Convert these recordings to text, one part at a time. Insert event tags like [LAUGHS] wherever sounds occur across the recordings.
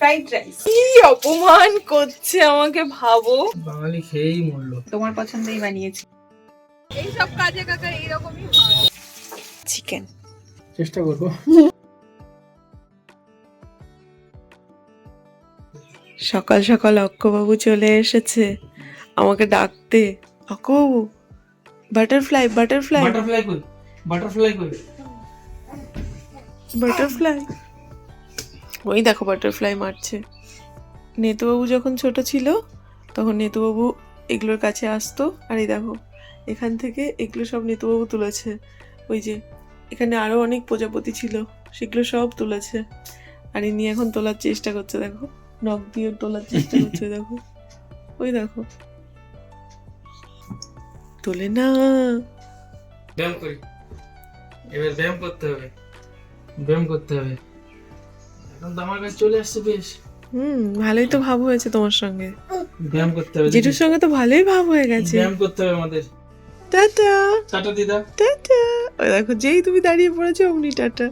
Fried rice কি অপমান করছে আমাকে ভাবো। বাঙালি খেয়েই মরলো। তোমার পছন্দেই বানিয়েছি। এইসব কাজে কাকা এইরকমই হয়। চিকেন চেষ্টা করব। সকাল সকাল অক্কবাবু চলে এসেছে। আমাকে ডাকতে। অক্কবাবু বাটারফ্লাই বাটারফ্লাই বাটারফ্লাই কই? বাটারফ্লাই কই? বাটারফ্লাই ওই দেখো বাটারফ্লাই মারছে। নেতুবাবু যখন ছোট ছিল, তখন নেতুবাবু এগুলোর কাছে আসতো। আর এই দেখো, এখান থেকে এগুলো সব নেতুবাবু তুলেছে। ওই যে, এখানে আরও অনেক প্রজাপতি ছিল, সেগুলো সব তুলেছে। আর ইনি এখন তোলার চেষ্টা করছে, দেখো। নখ দিয়ে তোলার চেষ্টা করছে, দেখো। ওই দেখো। তোলে না। ব্যায়াম করি। এবার ব্যায়াম করতে হবে। ব্যায়াম করতে হবে। এখন তো আমার কাছে চলে আসছে বেশ। হুম ভালোই তো ভাব হয়েছে তোমার সঙ্গে। ব্যায়াম করতে হবে জেঠুর সঙ্গে তো ভালোই ভাব হয়ে গেছে। ব্যায়াম করতে হবে আমাদের। টাটা। টাটা দিদা। টাটা। ওই দেখো যেই তুমি দাঁড়িয়ে পড়েছো অমনি টাটা।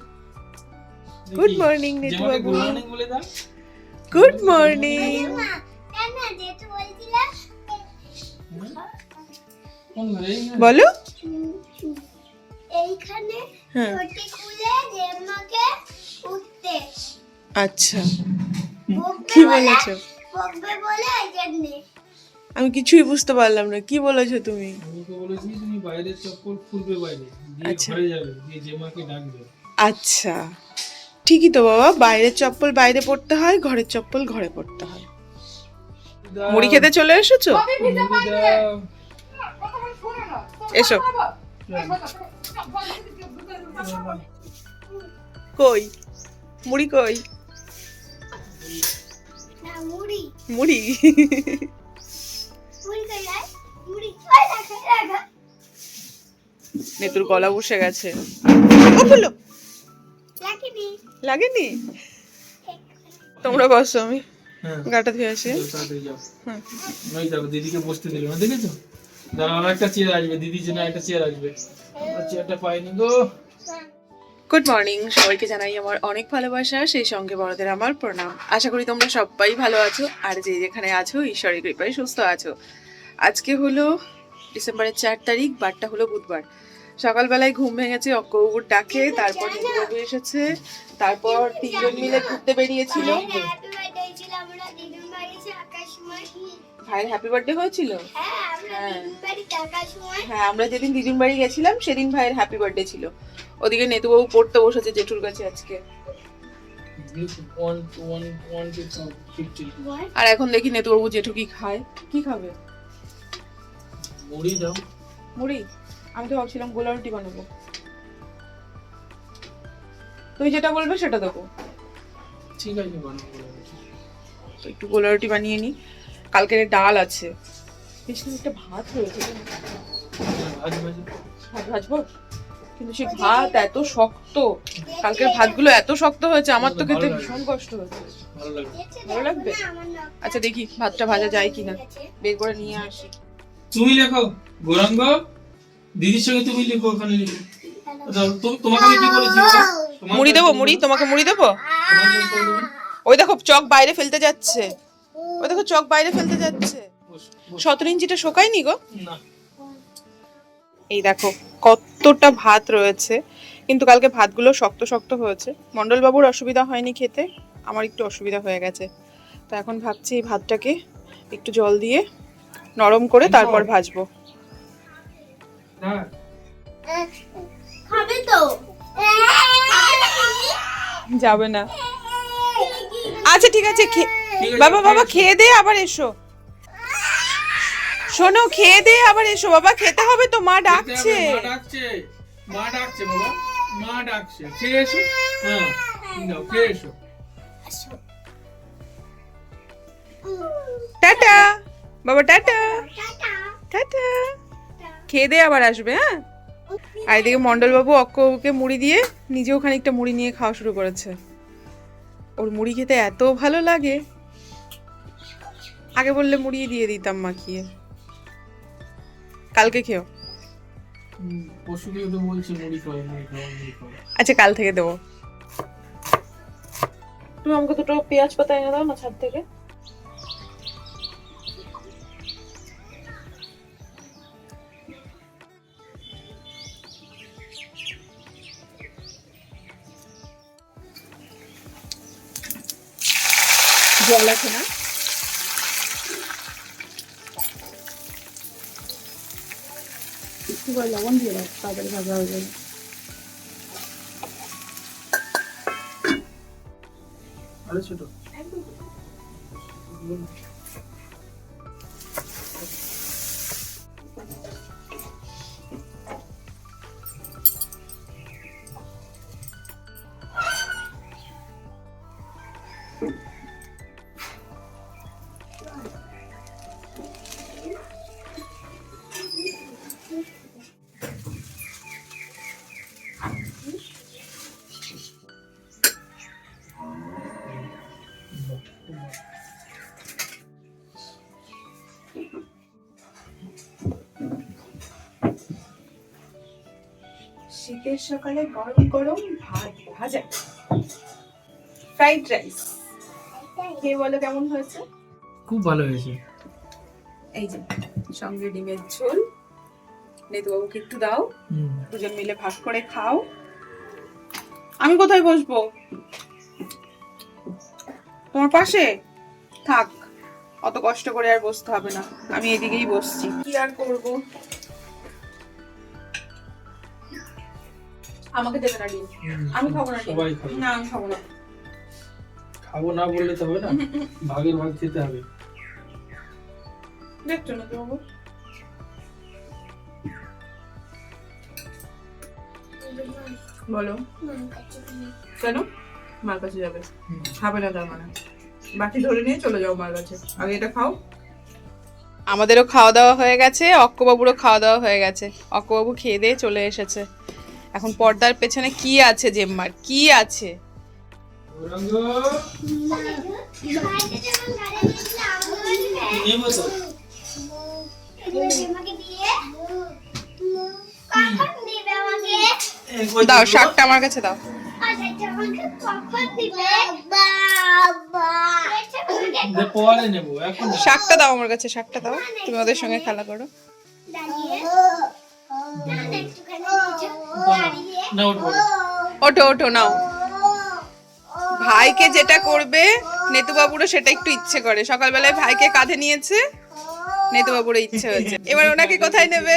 গুড মর্নিং নেটু বাবু। Good morning? বলো এইখানে হ্যাঁ। খুলে উঠতে। আচ্ছা কি বলেছ বকবে বলে জন্যে আমি কিছুই বুঝতে পারলাম না কি বলেছ তুমি আমি তো বলেছি তুমি বাইরে চপ্পল খুলবে বাইরে দিয়ে আচ্ছা। ঘরে যাবে দিয়ে জেমাকে ডাকবে আচ্ছা ঠিকই তো বাবা বাইরের চপ্পল বাইরে পড়তে হয় ঘরের চপ্পল ঘরে পড়তে হয় মুড়ি খেতে চলে এসেছ এসো কই মুড়ি কই মুড়ি। নেতুর গলা বসে গেছে। লাগেনি। তোমরা বসো আমি হ্যাঁ। গাটা ধুয়ে আসি। দিদিকে বসতে দিল না দেখেছ? দাঁড়া একটা চেয়ার আসবে দিদির জন্য একটা চেয়ার আসবে। আমরা চেয়ারটা পাইনি গো। গুড মর্নিং সবাইকে জানাই আমার অনেক ভালোবাসা। সেই সঙ্গে বড়দের আমার প্রণাম। আশা করি তোমরা সবাই ভালো আছো। আর যে যেখানে আছো, ঈশ্বরের কৃপায় সুস্থ আছো। আজকে হলো ডিসেম্বরের চার তারিখ, বারটা হলো বুধবার। সকালবেলায় ঘুম ভেঙেছে অকৌর ডাকে, তারপর এসেছে। তারপর তিনজন মিলে ঘুরতে বেরিয়েছিল। ভাইয়ের হ্যাপি বার্থডে হয়েছিল? হ্যাঁ আমরা হ্যাঁ। দিদুন বাড়ি হ্যাঁ আমরা যেদিন দিদির বাড়ি গেছিলাম সেদিন ভাইয়ের হ্যাপি বার্থডে ছিল। ওদিকে নেতুবাবু পড়তে বসেছে জেঠুর কাছে আজকে। আর এখন দেখি নেতুবাবু জেঠু কি খায়। কি খাবে? মুড়ি? দাও মুড়ি আমি তো ভাবছিলাম গোলা রুটি বানাবো। তুই যেটা বলবে সেটা দেবো। ঠিক আছে বানাবো। একটু গোলা রুটি বানিয়ে নি কালকের ডাল আছে। বেশ একটা ভাত হয়েছে ভাত ভাজবো। কিন্তু সেই ভাত এত শক্ত। কালকের ভাতগুলো এত শক্ত হয়েছে আমার তো খেতে ভীষণ কষ্ট হয়েছে। ভালো লাগবে? আচ্ছা দেখি ভাতটা ভাজা যায় কিনা। বের করে নিয়ে আসি। তুমি লেখো গৌরাঙ্গ। দিদির সঙ্গে তুমি লিখো ওখানে লিখো। আচ্ছা, তোমাকে আমি কি বলেছি? মুড়ি দেবো মুড়ি? তোমাকে মুড়ি দেবে? ওই দেখো চক বাইরে ফেলতে যাচ্ছে। ওই দেখো চক বাইরে ফেলতে যাচ্ছে। সতেরো ইঞ্চিটা শোকায়নি গো? এই দেখো কতটা ভাত রয়েছে। কিন্তু কালকে ভাতগুলো শক্ত শক্ত হয়েছে। মণ্ডলবাবুর অসুবিধা হয়নি খেতে আমার একটু অসুবিধা হয়ে গেছে। তো এখন ভাবছি এই ভাতটাকে একটু জল দিয়ে নরম করে তারপর ভাজবো। না। খাবে তো। যাবে না। আচ্ছা ঠিক আছে খে- ঠিক আছে, বাবা বাবা খেয়ে দে আবার এসো। শোনো খেয়ে দে আবার এসো। বাবা খেতে হবে তো মা ডাকছে। মা ডাকছে মা ডাকছে বাবা মা ডাকছে। খেয়ে এসো? হ্যাঁ নাও খেয়ে এসো। টাটা। বাবা টাটা। টাটা। খেয়ে দিয়ে আবার আসবে হ্যাঁ? আর এদিকে মন্ডলবাবু অক্ককে মুড়ি দিয়ে নিজেও খানিকটা মুড়ি নিয়ে খাওয়া শুরু করেছে। ওর মুড়ি খেতে এত ভালো লাগে। আগে বললে মুড়িয়ে দিয়ে দিতাম মাখিয়ে। কালকে খেও। তো বলছে মুড়ি আচ্ছা কাল থেকে দেবো। তুমি আমাকে দুটো পেঁয়াজ পাতা এনে দাও না ছাদ থেকে। জল আছে না। একটু করে লবণ দিয়ে দাও তাড়াতাড়ি ভাজা হয়ে যাবে। আরে ছোট। শীতের সকালে গরম গরম ভাত ভাজা। Fried rice. খেয়ে বলো কেমন হয়েছে? খুব ভালো হয়েছে। এই যে সঙ্গে ডিমের ঝোল। নেতুবাবুকে একটু দাও। দুজন মিলে ভাগ করে খাও। আমি কোথায় বসবো? তোমার পাশে? থাক অত কষ্ট করে আর বসতে হবে না। আমি এদিকেই বসছি। কি আর করব? আমাকে দেবে না ডিম। আমি খাব না সবাই খাবে। না আমি খাব না। খাব না বললে তো হবে না? ভাগের ভাগ খেতে হবে। দেখছ না বাবু? বলো। কেন? মার কাছে যাবে। খাবে না তার মানে। বাকি ধরে নিয়ে চলে যাও মার কাছে। আগে এটা খাও। আমাদেরও খাওয়া দাওয়া হয়ে গেছে অক্কবাবুরও খাওয়া দাওয়া হয়ে গেছে। অক্কবাবু খেয়ে দিয়ে চলে এসেছে। এখন পর্দার পেছনে কি আছে, জেম্মার? কি আছে? দাও। শাকটা আমার কাছে দাও। শাকটা দাও আমার কাছে, শাকটা দাও। তুমি ওদের সঙ্গে খেলা করো। ওঠো ওঠো নাও। ভাইকে যেটা করবে নেতুবাবুরও সেটা একটু ইচ্ছে করে। সকালবেলায় ভাইকে কাঁধে নিয়েছে নেতুবাবুরও ইচ্ছে হয়েছে। এবার ওনাকে কোথায় নেবে?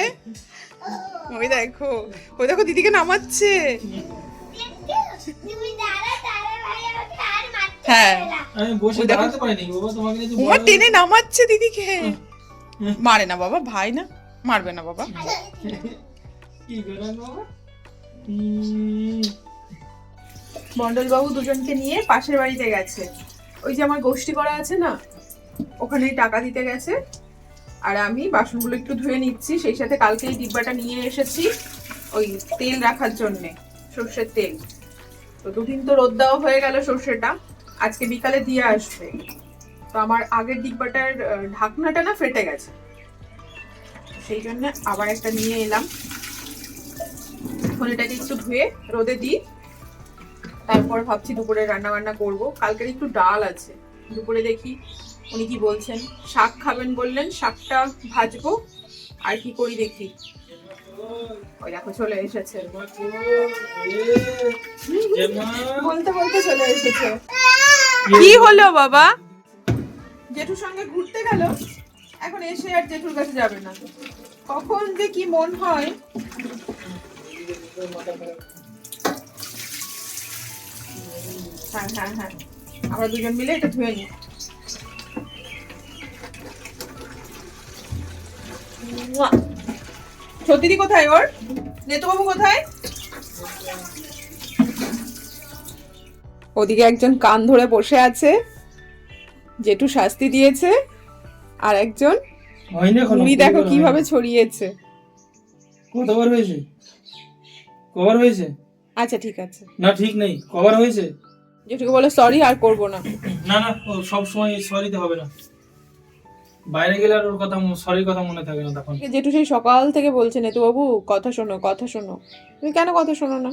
ওই দেখো ওই দেখো দিদিকে নামাচ্ছে। তুমি দাঁড়া তারা ভাই আমাকে আর মারতে হ্যাঁ। টেনে নামাচ্ছে দিদিকে। মারে না বাবা ভাই না মারবে না বাবা। কি বাবা? মন্ডলবাবু দুজনকে নিয়ে পাশের বাড়িতে গেছে। ওই যে আমার গোষ্ঠী করা আছে না, ওখানেই টাকা দিতে গেছে। আর আমি বাসনগুলো একটু ধুয়ে নিচ্ছি, সেই সাথে কালকে এই ডিব্বাটা নিয়ে এসেছি ওই তেল রাখার জন্যে, সর্ষের তেল। তো দুদিন তো রোদ দেওয়া হয়ে গেল সর্ষেটা, আজকে বিকালে দিয়ে আসবে। তো আমার আগের ডিব্বাটার ঢাকনাটা না ফেটে গেছে। সেই জন্য আবার একটা নিয়ে এলাম। এখন একটু ধুয়ে রোদে দিই। তারপর ভাবছি দুপুরে রান্না বান্না করব। কালকের একটু ডাল আছে। দুপুরে দেখি উনি কি বলছেন, শাক খাবেন বললেন, শাকটা ভাজবো, আর কি করি দেখি। ওই দেখো চলে এসেছে। বলতে বলতে চলে এসেছে। কি হলো বাবা? জেঠুর সঙ্গে ঘুরতে গেল। এখন এসে আর জেঠুর কাছে যাবে না। কখন যে কি মন হয়। হ্যাঁ হ্যাঁ হ্যাঁ। আমরা দুজন মিলে এটা ধুয়ে নিই। কোথায় ওর? নেতুবাবু কোথায়? ওদিকে একজন কান ধরে বসে আছে জেঠু শাস্তি দিয়েছে আর একজন মুড়ি দেখো কীভাবে? ছড়িয়েছে। কতবার হয়েছে? কবার হয়েছে? আচ্ছা ঠিক আছে। না ঠিক নেই। কবার হয়েছে? জেঠুকে বলে সরি আর করব না। না না সব সময় সরিতে হবে না। বাইরে গেলে আর ওর কথা সরির কথা মনে থাকে না তখন। জেঠু সেই সকাল থেকে বলছে নেতু বাবু কথা শোনো কথা শোনো। তুমি কেন কথা শোনো না?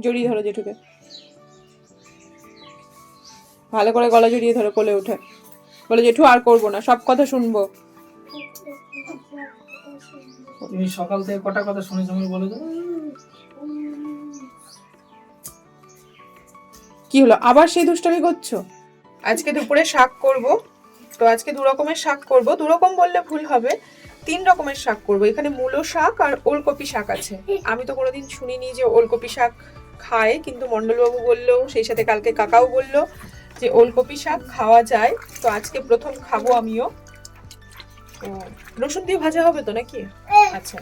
জড়িয়ে ধরো জেঠুকে। ভালো করে গলা জড়িয়ে ধরো কোলে উঠে। বলে জেঠু আর করব না। সব কথা শুনব। তুমি সকাল থেকে কটা কথা শুনেছো আমি বলে দাও কি হলো? আবার সেই দুষ্টামি করছ? আজকে দুপুরে শাক করব। তো আজকে দু রকমের শাক করব। দু রকম বললে ভুল হবে। তিন রকমের শাক করব। এখানে মূলো শাক আর ওলকপি শাক আছে। আমি তো কোনোদিন শুনিনি যে ওলকপি শাক খায় কিন্তু মণ্ডলবাবু বলল সেই সাথে কালকে কাকাও বলল যে ওলকপি শাক খাওয়া যায়। তো আজকে প্রথম খাব আমিও। তো রসুন দিয়ে ভাজা হবে তো নাকি? আচ্ছা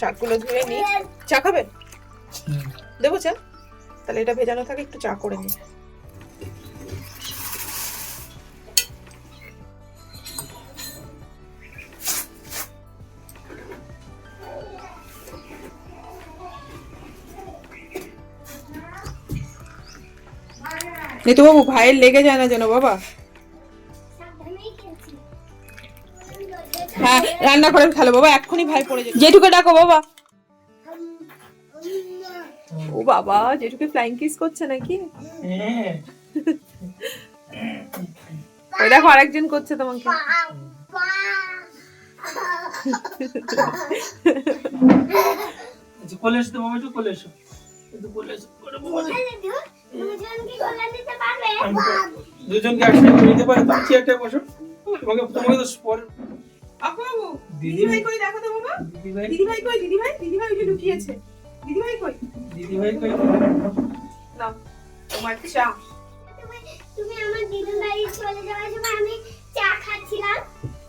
শাকগুলো ধুয়ে নিই। চা খাবে? দেবো চা? তাহলে এটা ভেজানো থাকে একটু চা করে নিই। নিতু বাবু ভাইয়ের লেগে যায় না যেন বাবা? রান্না করে খেলো বাবা এক্ষুনি ভাই পড়ে যাবে জেঠুকে ডাকো বাবা। ও বাবা জেঠুকে ফ্লাইং কিস করছে নাকি? হ্যাঁ [LAUGHS] ওই দেখো আরেকজন করছে তোমাকে। আচ্ছা এসো মামা একটু একটু দুজনকে একসাথে নিতে পারে তুমি চেয়ারটায় বসো। তোমাকে তোমাকে তো বাবু কই দেখো তো বাবা দিদি ভাই দিদি ভাই কই দিদি ভাই দিদি ভাই ওই যে লুকিয়েছে। কই? দিদি ভাই কই? নাও তোমার চা। তুমি তুমি আমার দিদুন বাড়ি চলে যাওয়ার সময় আমি চা খাচ্ছিলাম।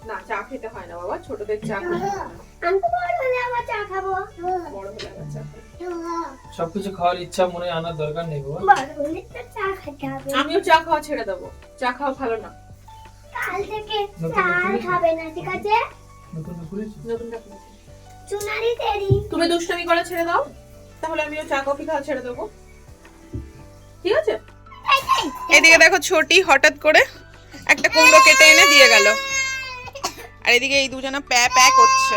না চা খেতে হয় না বাবা ছোটদের চা। আমি তো বড় হলে আবার চা খাব। বড় হলে আবার চা খাবে। সবকিছু খাওয়ার ইচ্ছা মনে আনার দরকার নেই বাবা। বড় হলে চা খেতে হবে। আমিও চা খাওয়া ছেড়ে দেবো। চা খাওয়া ভালো না। কাল থেকে নতুন চা আর নতুন খাবে না ঠিক আছে। চুনারি তেরি। তুমি দুষ্টামি করা ছেড়ে দাও তাহলে আমিও চা কফি খাওয়া ছেড়ে দেবো। ঠিক আছে? এদিকে দেখো ছোটি হঠাৎ করে একটা কুমড়ো কেটে এনে দিয়ে গেল। আর এদিকে এই দুজনা প্যা প্যা করছে।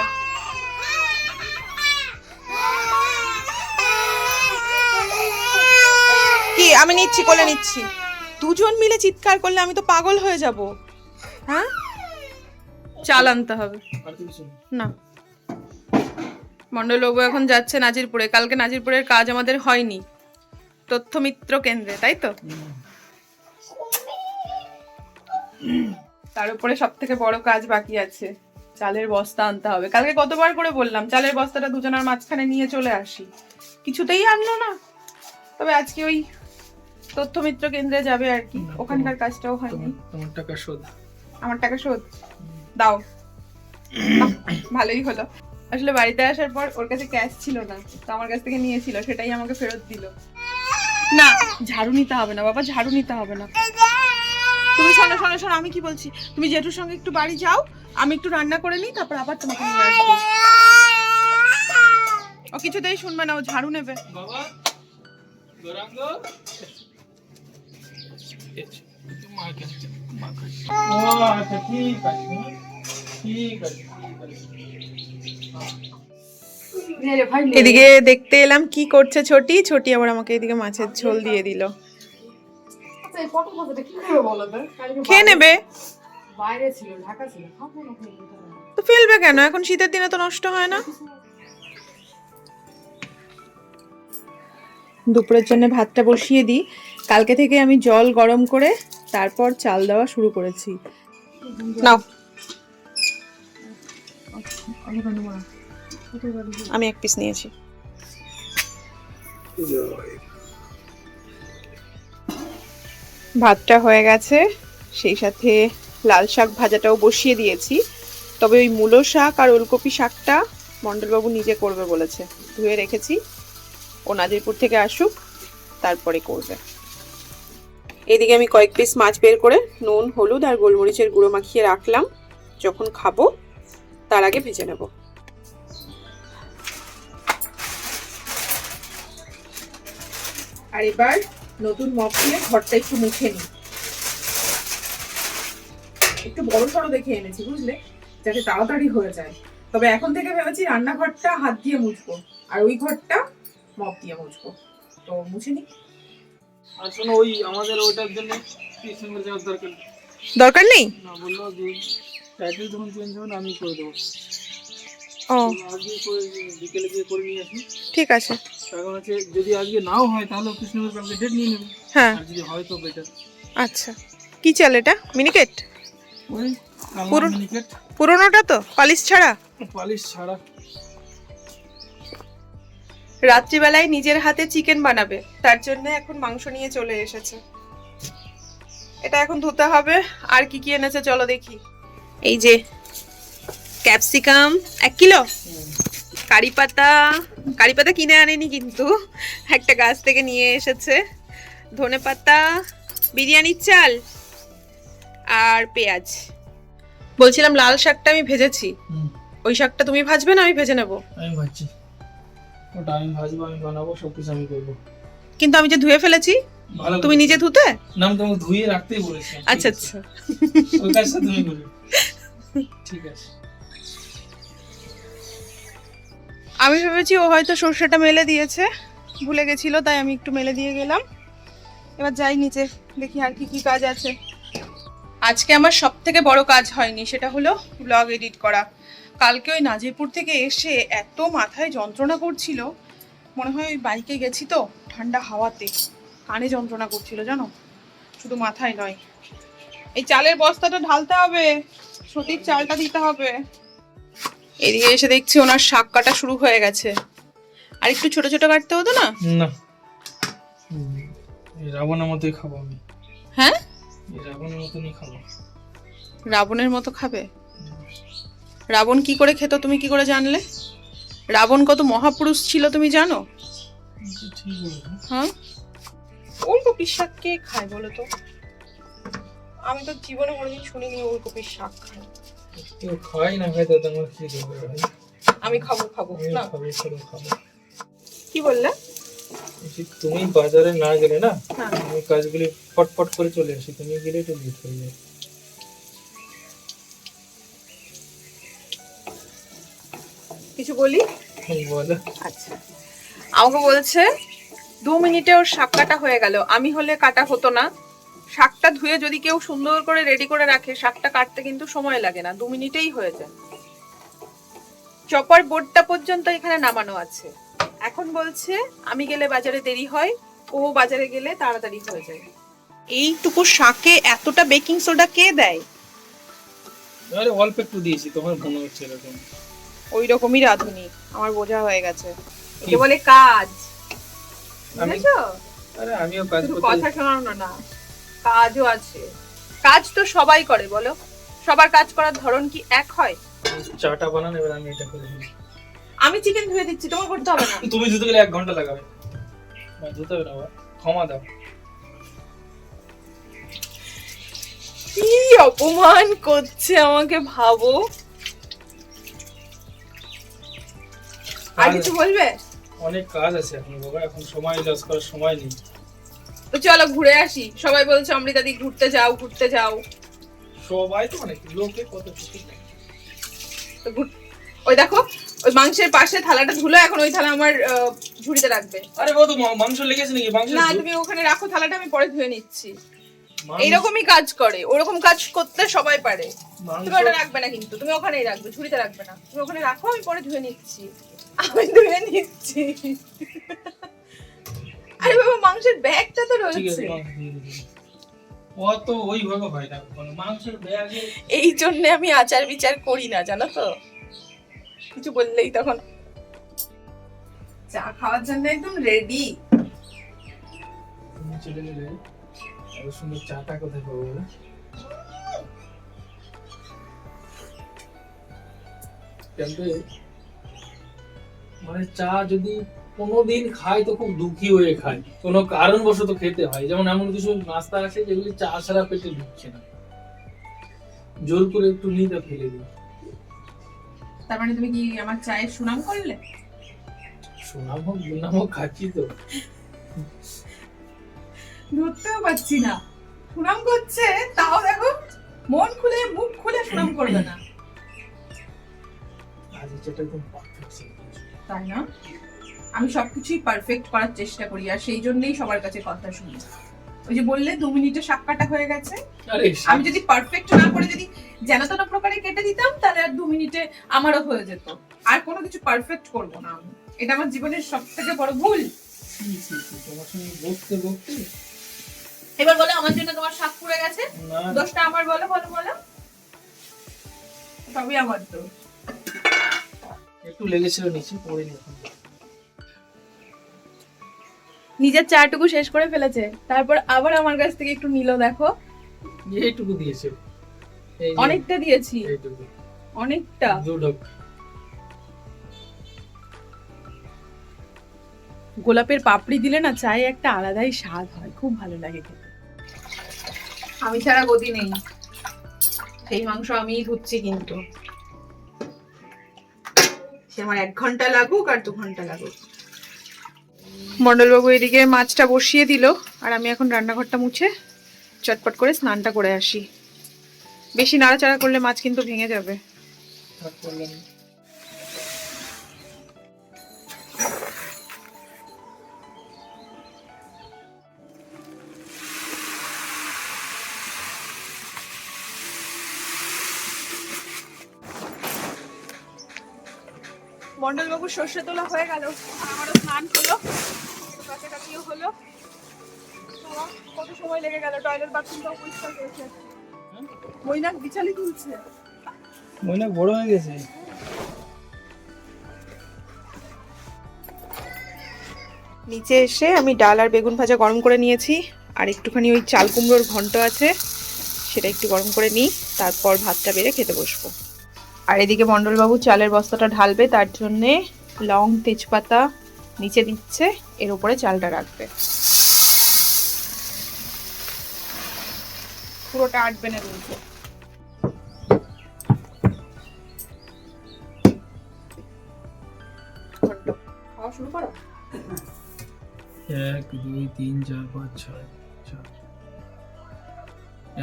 কি আমি নিচ্ছি কোলে নিচ্ছি। দুজন মিলে চিৎকার করলে আমি তো পাগল হয়ে যাব। হ্যাঁ? চাল আনতে হবে না। মন্ডলবাবু এখন যাচ্ছে নাজিরপুরে। কালকে নাজিরপুরের কাজ আমাদের হয়নি। তথ্য মিত্র কেন্দ্রে তাই তো? তার উপরে সব থেকে বড় কাজ বাকি আছে। চালের বস্তা আনতে হবে। কালকে কতবার করে বললাম চালের বস্তাটা দুজনের মাঝখানে নিয়ে চলে আসি। কিছুতেই আনলো না। তবে আজকে ওই তথ্য মিত্র কেন্দ্রে যাবে আর কি। ওখানকার কাজটাও হয়নি। তোমার তোমার টাকা শোধ। আমার টাকা শোধ। দাও। ভালোই হলো। আসলে বাড়িতে আসার পর ওর কাছে ক্যাশ ছিল না, তো আমার কাছ থেকে নিয়েছিল, সেটাই আমাকে ফেরত দিল। না, ঝাড়ু নিতে হবে না, বাবা, ঝাড়ু নিতে হবে না। তুমি শোনো শোনো শোনো, আমি কি বলছি? তুমি জেঠুর সঙ্গে একটু বাড়ি যাও, আমি একটু রান্না করে নিই, তারপর আবার তোমাকে নিয়ে আসব। ও কিছুতেই শুনবে না, ও ঝাড়ু নেবে। বাবা, গৌরাঙ্গ। এদিকে দেখতে এলাম কি করছে ছোটি। ছোটি আবার আমাকে এদিকে মাছের ঝোল দিয়ে দিল। খেয়ে নেবে। তো ফেলবে কেন? এখন শীতের দিনে তো নষ্ট হয় না। দুপুরের জন্য ভাতটা বসিয়ে দিই। কালকে থেকে আমি জল গরম করে তারপর চাল দেওয়া শুরু করেছি। নাও। আমি এক পিস নিয়েছি। ভাতটা হয়ে গেছে, সেই সাথে লাল শাক ভাজাটাও বসিয়ে দিয়েছি। তবে ওই মূলো শাক আর ওলকপি শাকটা মণ্ডলবাবু নিজে করবে বলেছে। ধুয়ে রেখেছি। ও নাজিরপুর থেকে আসুক, তারপরে করবে। এদিকে আমি কয়েক পিস মাছ বের করে নুন, হলুদ আর গোলমরিচের গুঁড়ো মাখিয়ে রাখলাম। যখন খাব, তার আগে ভেজে নেব। আর এবার নতুন মপ দিয়ে ঘরটা একটু মুছে নিই। একটু বড় সড়ো দেখে এনেছি, বুঝলে? যাতে তাড়াতাড়ি হয়ে যায়। তবে এখন থেকে ভেবেছি রান্নাঘরটা হাত দিয়ে মুছবো, আর ওই ঘরটা মপ দিয়ে মুছবো। তো মুছে নি ওই আমাদের জন্য যাওয়ার দরকার নেই। দরকার নেই? না বলল যে টাইটেল যখন চেঞ্জ হবে আমি করে দেবো। ও। আজকে করে বিকেলে গিয়ে করে নিয়ে আসি। ঠিক আছে। কারণ হচ্ছে যদি আজকে নাও হয় তাহলে কৃষ্ণনগর কালকে ডেট নিয়ে নেবে। হ্যাঁ। আর যদি হয় তো বেটার আচ্ছা। কি চাল এটা? ওই মিনিকেট। পুরোনোটা তো? পালিশ ছাড়া? পালিশ ছাড়া। রাত্রিবেলায় নিজের হাতে চিকেন বানাবে। তার জন্য এখন মাংস নিয়ে চলে এসেছে। এটা এখন ধুতে হবে। আর কি কি এনেছে চলো দেখি। এই যে ক্যাপসিকাম এক কিলো? কারি পাতা। কারি পাতা কিনে আনেনি কিন্তু। একটা গাছ থেকে নিয়ে এসেছে। ধনে পাতা বিরিয়ানির চাল আর পেঁয়াজ। বলছিলাম লাল শাকটা আমি ভেজেছি। ওই শাকটা তুমি ভাজবে না আমি ভেজে নেব? আমি ভাবছি ওটা আমি ভাজবো আমি বানাবো সব কিছু আমি করব। কিন্তু আমি যে ধুয়ে ফেলেছি তুমি নিজে ধুতে? না আমি তোমাকে ধুয়ে রাখতেই বলেছি আচ্ছা আচ্ছা। ওই কাজটা তুমি করবে ঠিক আছে। আমি ভেবেছি ও হয়তো সর্ষেটা মেলে দিয়েছে ভুলে গেছিল তাই আমি একটু মেলে দিয়ে গেলাম। এবার যাই নিচে দেখি আর কি কি কাজ আছে। আজকে আমার সব থেকে বড় কাজ হয়নি সেটা হলো ব্লগ এডিট করা। কালকে ওই নাজিরপুর থেকে এসে এত মাথায় যন্ত্রণা করছিল মনে হয় ওই বাইকে গেছি তো ঠান্ডা হাওয়াতে। কানে যন্ত্রণা করছিল জানো? শুধু মাথায় নয়। এই চালের বস্তাটা ঢালতে হবে সতীর চালটা দিতে হবে। এদিকে এসে দেখছি ওনার শাক কাটা শুরু হয়ে গেছে। আর একটু ছোট ছোট কাটতে হতো না? না। রাবণের মতোই খাব আমি। হ্যাঁ? রাবণের মতনই খাব। রাবণের মতো খাবে? রাবণ কি করে খেত তুমি কি করে জানলে? রাবণ কত মহাপুরুষ ছিল তুমি জানো? হ্যাঁ? ওলকপির শাক কে খায় বলো তো? আমি তো জীবনে কোনোদিন শুনিনি ওলকপির শাক খায়। কেউ খাই না খাই তো তোমার কি আমি খাব খাব না। খাব খাব। কি বললে? তুমি বাজারে না গেলে না হ্যাঁ আমি কাজগুলি ফটফট করে চলে আসি তুমি গেলে একটু লেট হয়ে যায় কিছু বলি? বলো। আচ্ছা। আমাকে বলছে দু মিনিটে ওর শাক কাটা হয়ে গেল। আমি হলে কাটা হতো না। শাকটা ধুয়ে যদি কেউ সুন্দর করে রেডি করে রাখে শাকটা কাটতে কিন্তু সময় লাগে না। দু মিনিটেই হয়ে যায়। চপার বোর্ডটা পর্যন্ত এখানে নামানো আছে। এখন বলছে আমি গেলে বাজারে দেরি হয়। ও বাজারে গেলে তাড়াতাড়ি হয়ে যায়। এইটুকু শাকে এতটা বেকিং সোডা কে দেয়? আরে অল্প একটু দিয়েছি তোমার মনে হচ্ছে এরকম। ওই রকমই রাঁধুনি আমার বোঝা হয়ে গেছে। একে বলে কাজ। আমি বুঝেছ? আরে আমিও কাজ করতে কথা শোনানো না কাজও আছে। কাজ তো সবাই করে বলো। সবার কাজ করার ধরন কি এক হয়? চাটা বানান এবার আমি এটা করে দিই আমি চিকেন ধুয়ে দিচ্ছি তোমার করতে হবে না। তুমি ধুতে গেলে এক ঘণ্টা লাগাবে। না, ধুতে হবে না ক্ষমা দাও। কি অপমান করছে আমাকে ভাবো। আর কিছু বলবে? অনেক কাজ আছে এখন বাবা এখন সময় লস করার সময় নেই। তো চলো ঘুরে আসি। সবাই বলছে ঘুরতে যাও ঘুরতে যাও। সবাই তো অনেক লোকে কত কিছু তো ওই দেখো ওই মাংসের পাশে থালাটা ধুলো এখন ওই থালা আমার ঝুড়িতে রাখবে। আরে বাবা তো মাংস লেগেছে নাকি? মাংস না তুমি ওখানে রাখো থালাটা আমি পরে ধুয়ে নিচ্ছি। এইরকমই কাজ করে ওরকম কাজ করতে সবাই পারে। তুমি ওটা রাখবে না কিন্তু তুমি ওখানেই রাখবে ঝুড়িতে রাখবে না। তুমি ওখানে রাখো আমি পরে ধুয়ে নিচ্ছি। আমি ধুয়ে নিচ্ছি। আরে বাবা মাংসের ব্যাগটা তো রয়েছে। মাংস দিয়ে দিবি ও তো ওইভাবে হয় না মাংসের ব্যাগে এই জন্য আমি আচার বিচার করি না জানো তো? কিছু বললেই তখন চা খাওয়ার জন্য একদম রেডি চলে গেলে। এত সুন্দর চাটা কোথায় পাবো? কিন্তু মানে চা যদি কোনোদিন খাই তো খুব দুঃখী হয়ে খাই। কোনো কারণবশত খেতে হয়। যেমন এমন কিছু নাস্তা আছে যেগুলি চা ছাড়া পেটে ঢুকছে না। জোর করে একটু নিতে ফেলে দিই। তার মানে তুমি কি আমার চায়ের সুনাম করলে? সুনাম হোক দুর্নাম হোক খাচ্ছি তো। ধরতেও পারছি না। সুনাম করছে তাও দেখো মন খুলে মুখ খুলে সুনাম করবে না। তাই না? আমি সবকিছুই পারফেক্ট করার চেষ্টা করি আর সেই জন্যই সবার কাছে কথা শুনি। ওই যে বললে দু মিনিটে শাক কাটা হয়ে গেছে। আমি যদি পারফেক্ট না করে যদি যেন তেন প্রকারে কেটে দিতাম তাহলে আর দু মিনিটে আমারও হয়ে যেত। আর কোনো কিছু পারফেক্ট করব না আমি। এটা আমার জীবনের সব থেকে বড় ভুল। তোমার সঙ্গে বকতে বকতে এবার বলো আমার জন্য তোমার শাক পুড়ে গেছে? না। দোষটা আমার বলো বলো বলো। সবই আমার তো। একটু লেগেছিল নিচে পড়ে নি নিজের চাটুকু শেষ করে ফেলেছে। তারপর আবার আমার কাছ থেকে একটু নিল দেখো। এইটুকু দিয়েছে। অনেকটা দিয়েছি। অনেকটা। গোলাপের পাপড়ি দিলে না চায়ে একটা আলাদাই স্বাদ হয়। খুব ভালো লাগে খেতে। আমি ছাড়া গতি নেই। সেই মাংস আমিই ধুচ্ছি কিন্তু। সে আমার এক ঘণ্টা লাগুক আর দু ঘণ্টা লাগুক। মন্ডলবাবু এদিকে মাছটা বসিয়ে দিল, আর আমি এখন রান্নাঘরটা মুছে চটপট করে স্নানটা করে আসি। বেশি নাড়াচাড়া করলে মাছ কিন্তু ভেঙে যাবে। মন্ডলবাবু সর্ষে তোলা হয়ে গেল। আমারও স্নান হলো কাছাকাছিও হলো। কত সময় লেগে গেল? টয়লেট বাথরুমটাও পরিষ্কার করেছে? মৈনাক বিছালি তুলছে। মনে বড় হয়ে গেছে। নিচে এসে আমি ডাল আর বেগুন ভাজা গরম করে নিয়েছি আর একটুখানি ওই চাল কুমড়োর ঘন্ট আছে সেটা একটু গরম করে নিই তারপর ভাতটা বেড়ে খেতে বসবো। আর এদিকে মণ্ডলবাবু চালের বস্তাটা ঢালবে, তার জন্যে লং তেজপাতা নিচে দিচ্ছে, এর উপরে চালটা রাখবে। পুরোটা আটবে না ছয়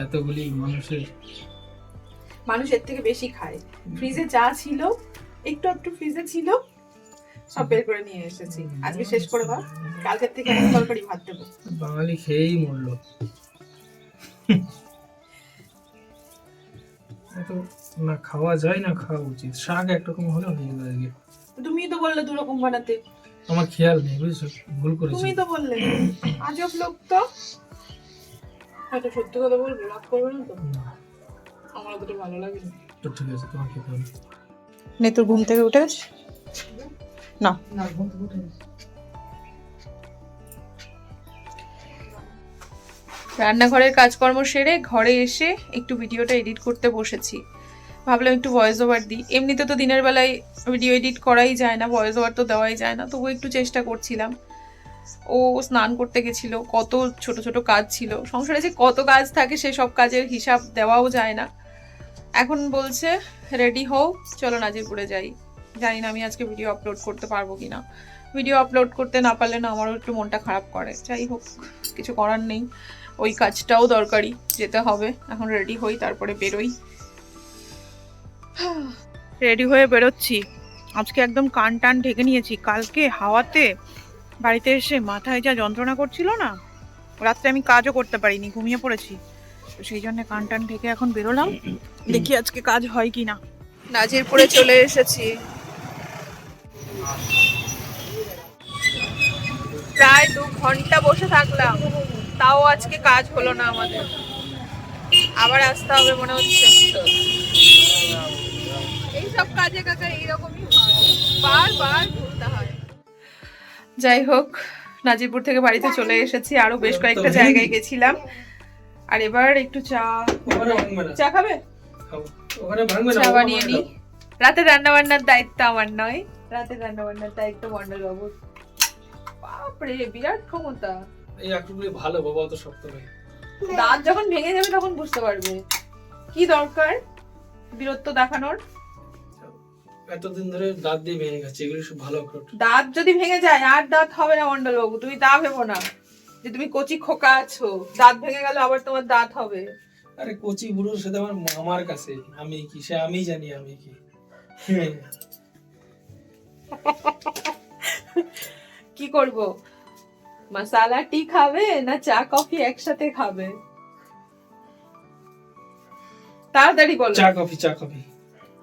এতগুলি মানুষের মানুষ এর থেকে বেশি খায়। ফ্রিজে যা ছিল একটু একটু ফ্রিজে ছিল সব বের করে নিয়ে এসেছি। আজকে শেষ করে দাও। কালকের থেকে এখন তরকারি ভাত দেবো। বাঙালি খেয়েই মরলো। না খাওয়া যায় না খাওয়া উচিত। শাক একরকম হলে হয়ে যাবে আজকে তুমি তো বললে দু রকম বানাতে। আমার খেয়াল নেই বুঝেছ? ভুল করেছি। তুমি তো বললে। আজব লোক তো। হয়তো সত্যি কথা বলব রাগ করবে না তো? আমার অতটা ভালো লাগে না। তো ঠিক আছে তোমার হবে নে তোর ঘুম থেকে উঠে গেছে? না। রান্নাঘরের কাজকর্ম সেরে ঘরে এসে একটু ভিডিওটা এডিট করতে বসেছি। ভাবলাম একটু ভয়েস ওভার দিই। এমনিতে তো দিনের বেলায় ভিডিও এডিট করাই যায় না ভয়েস ওভার তো দেওয়াই যায় না তবু একটু চেষ্টা করছিলাম। ও স্নান করতে গেছিল কত ছোট ছোট কাজ ছিল। সংসারে যে কত কাজ থাকে সেসব কাজের হিসাব দেওয়াও যায় না। এখন বলছে রেডি হও, চলো নাজিরপুরে যাই। জানি না আমি আজকে ভিডিও আপলোড করতে পারব কি না ভিডিও আপলোড করতে না পারলে না আমারও একটু মনটা খারাপ করে। যাই হোক, কিছু করার নেই। ওই কাজটাও দরকারি, যেতে হবে। এখন রেডি হই, তারপরে বেরোই। [SIGHS] রেডি হয়ে বেরোচ্ছি। আজকে একদম কান টান ঢেকে নিয়েছি। কালকে হাওয়াতে বাড়িতে এসে মাথায় যা যন্ত্রণা করছিল না, রাত্রে আমি কাজও করতে পারিনি, ঘুমিয়ে পড়েছি। তো সেই জন্য কান টান ঢেকে এখন বেরোলাম। [CLEARS THROAT] দেখি আজকে কাজ হয় কি না নাজিরপুরে চলে এসেছি। প্রায় দু ঘণ্টা বসে থাকলাম। তাও আজকে কাজ হলো না আমাদের। আবার আসতে হবে মনে হচ্ছে। এইসব কাজে কাজে এইরকমই হয়। বারবার ঘুরতে হয়। যাই হোক নাজিরপুর থেকে বাড়িতে চলে এসেছি। আরও বেশ কয়েকটা জায়গায় গেছিলাম। আর এবার একটু চা চা খাবে? চা বানিয়ে নি। রাতে রান্না বান্নার দায়িত্ব আমার নয়। রাতে রান্না বান্নার দায়িত্ব মন্ডল বাবুর বাপরে বিরাট ক্ষমতা। এই একটুগুলি ভালো বাবা অত শক্ত নেই দাঁত যখন ভেঙে যাবে তখন বুঝতে পারবে। কি দরকার বীরত্ব দেখানোর? এতদিন ধরে দাঁত দিয়ে ভেঙে গেছে এগুলি সব ভালো দাঁত যদি ভেঙে যায় আর দাঁত হবে না মন্ডল বাবু তুমি তা ভেবো না। যে তুমি কচি খোকা আছো দাঁত ভেঙে গেল আবার তোমার দাঁত হবে। আরে কচি বুড়োর সাথে আমার মামার কাছে আমি কি সে আমি জানি আমি কি। কি করব? মশালা টি খাবে না চা কফি একসাথে খাবে? তাড়াতাড়ি বলো। চা কফি চা কফি।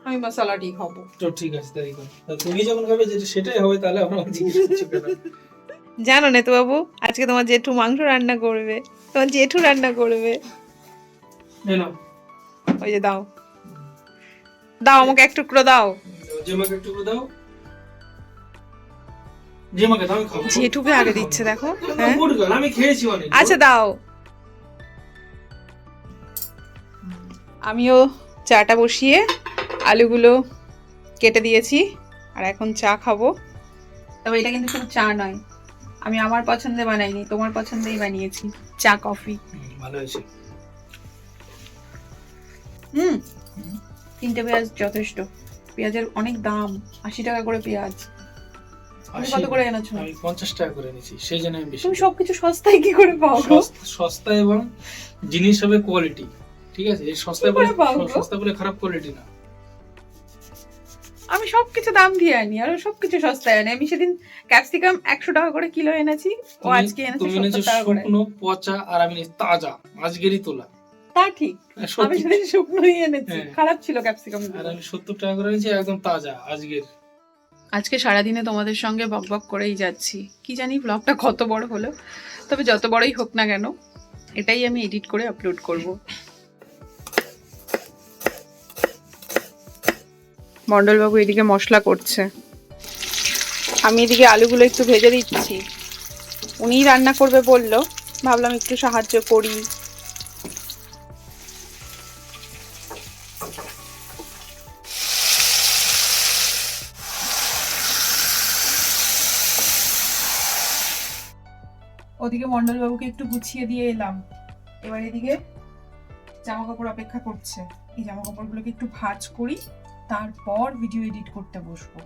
আমি মশালা টি খাব। তো ঠিক আছে তাই করো। তুমি যখন খাবে যেটা সেটাই হবে তাহলে আমরা জিজ্ঞেস করছি কেন? জানো নেতু বাবু আজকে তোমার জেঠু মাংস রান্না করবে। তোমার জেঠু রান্না করবে। ওই যে দাও। দাও আমাকে এক টুকরো দাও। জেমাকে একটু করে দাও। জেমাকে দাও খাব। জেঠুকে আগে দিচ্ছে দেখো। হ্যাঁ? আমি খেয়েছি অনেক। আচ্ছা দাও। আমিও চাটা বসিয়ে আলুগুলো কেটে দিয়েছি আর এখন চা খাব। তবে এটা কিন্তু শুধু চা নয় আমি আমার পছন্দে বানাইনি তোমার পছন্দেই বানিয়েছি চা কফি। ভালো হয়েছে। হুম তিনটে পেঁয়াজ যথেষ্ট। পেঁয়াজের অনেক দাম আশি টাকা করে পেঁয়াজ। কত করে এনেছো? আমি পঞ্চাশ টাকা করে নিয়েছি সেই জন্য আমি বেশি তুমি সবকিছু সস্তায় কি করে পাও সস্তা- এবং জিনিস হবে কোয়ালিটি ঠিক আছে? সস্তা বলে সস্তা বলে খারাপ কোয়ালিটি না। আমি সবকিছু দাম দিয়ে আনি আর ও সবকিছু সস্তায় আনি। আমি সেদিন ক্যাপসিকাম একশো টাকা করে কিলো এনেছি ও আজকে এনেছে সত্তর টাকা করে। শুকনো পচা আর আমি তাজা আজকেরই তোলা। তা ঠিক। হ্যাঁ, আমি সেদিন শুকনোই এনেছি। হ্যাঁ। খারাপ ছিল ক্যাপসিকাম আর আমি সত্তর টাকা করে এনেছি একদম তাজা আজকের আজকে সারাদিনে তোমাদের সঙ্গে বক বক করেই যাচ্ছি। কি জানি ব্লগটা কত বড় হলো তবে যত বড়ই হোক না কেন এটাই আমি এডিট করে আপলোড করব। মন্ডলবাবু এদিকে মশলা করছে। আমি এদিকে আলুগুলো একটু ভেজে দিচ্ছি। উনিই রান্না করবে বলল। ভাবলাম একটু সাহায্য করি। ওদিকে মন্ডলবাবুকে একটু গুছিয়ে দিয়ে এলাম। এবার এদিকে জামা কাপড় অপেক্ষা করছে। এই জামা কাপড়গুলোকে একটু ভাজ করি। তারপর ভিডিও এডিট করতে বসবো।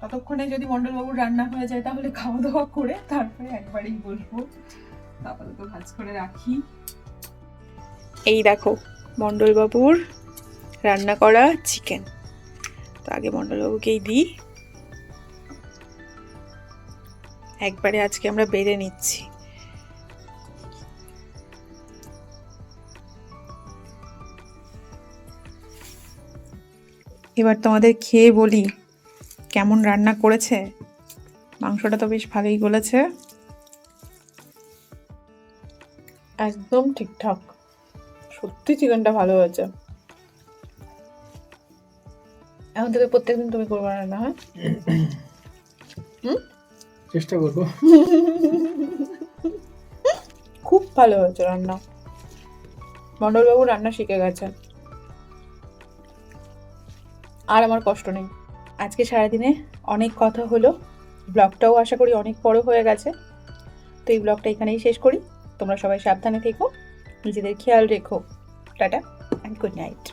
ততক্ষণে যদি মন্ডলবাবুর রান্না হয়ে যায়, তাহলে খাওয়া দাওয়া করে তারপরে একবারেই বসবো। আপাতত ভাঁজ করে রাখি। এই দেখো, মন্ডলবাবুর রান্না করা চিকেন তো আগে মন্ডলবাবুকেই দিই। একবারে আজকে আমরা বেড়ে নিচ্ছি। এবার তোমাদের খেয়ে বলি কেমন রান্না করেছে। মাংসটা তো বেশ ভালোই গলেছে। একদম ঠিকঠাক। সত্যি চিকেনটা ভালো হয়েছে। এখন থেকে প্রত্যেকদিন তুমি করবে রান্না হ্যাঁ? চেষ্টা করব। খুব ভালো হয়েছে রান্না। মন্ডলবাবু রান্না শিখে গেছে আর আমার কষ্ট নেই। আজকে সারাদিনে অনেক কথা হলো, ব্লগটাও আশা করি অনেক বড় হয়ে গেছে। তো এই ব্লগটা এখানেই শেষ করি। তোমরা সবাই সাবধানে থেকো, নিজেদের খেয়াল রেখো। Tata and good night